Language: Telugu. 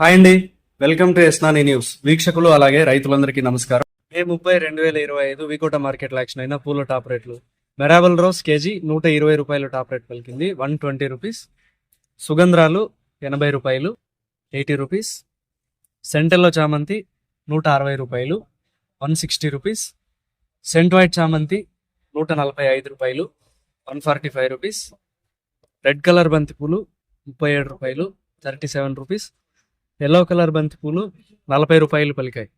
హాయ్ అండి. వెల్కమ్ టు ఎస్నాని న్యూస్. వీక్షకులు అలాగే రైతులందరికీ నమస్కారం. మే ముప్పై రెండు వేల ఇరవై ఐదు వికోట మార్కెట్ యాక్షన్ అయిన పూల టాప్ రేట్లు. మెరాబల్ రోస్ కేజీ నూట ఇరవై రూపాయలు టాప్ రేట్ పలికింది. One twenty rupees. సుగంధ్రాలు ఎనభై రూపాయలు ఎయిటీ రూపీస్. సెంటెల్లో చామంతి నూట అరవై రూపాయలు one sixty rupees. Cent white చామంతి నూట నలభై ఐదు రూపాయలు one forty five rupees. Red colour బంతి పూలు ముప్పై ఏడు రూపాయలు thirty seven rupees. Yellow colour బంతి పూలు నలభై రూపాయలు పలికాయి.